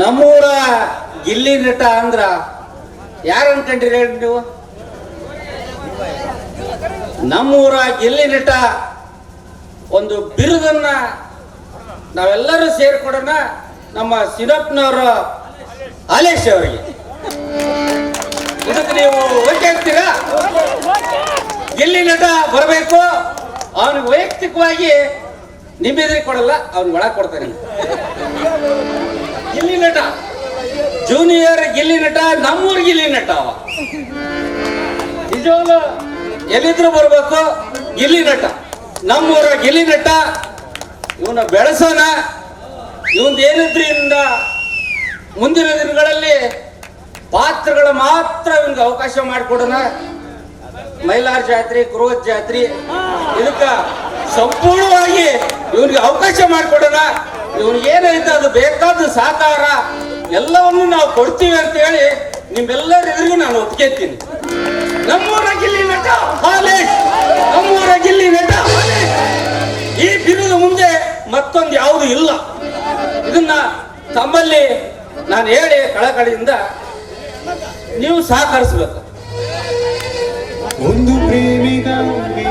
ನಮ್ಮೂರ ಗಿಲ್ಲಿ ನಟ ಅಂದ್ರ ಯಾರು ಅನ್ಕೊಂಡ್ರಿ ಹೇಳಿ ನೀವು? ನಮ್ಮೂರ ಗಿಲ್ಲಿ ನಟ ಒಂದು ಬಿರುದನ್ನ ನಾವೆಲ್ಲರೂ ಸೇರ್ಕೊಡೋಣ ನಮ್ಮ ಸಿನಪ್ನವರ ಆಲೇಶ್ ಅವರಿಗೆ. ಇದಕ್ಕೆ ನೀವು ಓಕೆ ಅಂತೀರಾ? ಗಿಲ್ಲಿ ನಟ ಬರಬೇಕು. ಅವನಿಗೆ ವೈಯಕ್ತಿಕವಾಗಿ ನಿಮ್ಮ ಎದುರಿಗೆ ಕೊಡಲ್ಲ, ಅವ್ನಿಗೆ ಒಳಗೆ ಕೊಡ್ತಾನೆ ಗಿಲ್ಲಿ ನಟ. ಜೂನಿಯರ್ ಗಿಲ್ಲಿ ನಟ, ನಮ್ಮೂರ್ ಗಿಲ್ಲಿ ನಟ ಅವ. ಎಲ್ಲಿದ್ರು ಬರ್ಬೇಕು, ಗಿಲ್ಲಿ ನಟ. ನಮ್ಮೂರ ಗಿಲ್ಲಿ ನಟ, ಇವನ ಬೆಳೆಸೋಣ ಇವನ್ ಏನಿದ್ರಿಂದ ಮುಂದಿನ ದಿನಗಳಲ್ಲಿ ಪಾತ್ರಗಳ ಮಾತ್ರ ಇವನ್ಗೆ ಅವಕಾಶ ಮಾಡಿಕೊಡೋಣ. ಮೈಲಾರ್ ಜಾತ್ರೆ ಕುರುವತ್ ಜಾತ್ರೆ, ಇದಕ್ಕ ಸಂಪೂರ್ಣವಾಗಿ ಇವನಿಗೆ ಅವಕಾಶ ಮಾಡಿಕೊಡೋಣ. ಇವನಿಗೆ ಏನೈತೆ ಅದು ಬೇಕಾದ ಸಹಕಾರ ಎಲ್ಲವನ್ನು ನಾವು ಕೊಡ್ತೀವಿ ಅಂತ ಹೇಳಿ ನಿಮ್ಮೆಲ್ಲರಿಗೂ ನಾನು ಒಪ್ಕೇತೀನಿ ನಮ್ಮೂರ ಗಿಲ್ಲಿ ನಟ ಹಾಲೇಶ್. ನಮ್ಮೂರ ಗಿಲ್ಲಿ ನಟ. ಈ ಬಿರುದು ಮುಂದೆ ಮತ್ತೊಂದು ಯಾವುದು ಇಲ್ಲ. ಇದನ್ನ ತಮ್ಮಲ್ಲಿ ನಾನು ಹೇಳಿ ಕಳಕಳಿಯಿಂದ ನೀವು ಸಹಕರಿಸ್ಬೇಕು. ಒಂದು ಪ್ರೇಮಿಗಾಗಿ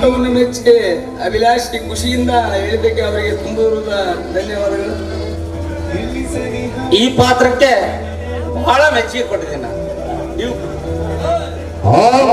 ಪಾತ್ರವನ್ನು ಮೆಚ್ಚಿ ಅಭಿಲಾಷಿ ಖುಷಿಯಿಂದ ಹೇಳಿದ್ದಕ್ಕೆ ಅವರಿಗೆ ತುಂಬ ಧನ್ಯವಾದಗಳು. ಈ ಪಾತ್ರಕ್ಕೆ ಬಹಳ ಮೆಚ್ಚುಗೆ ಕೊಟ್ಟಿದ್ದೀನಿ ನಾನು.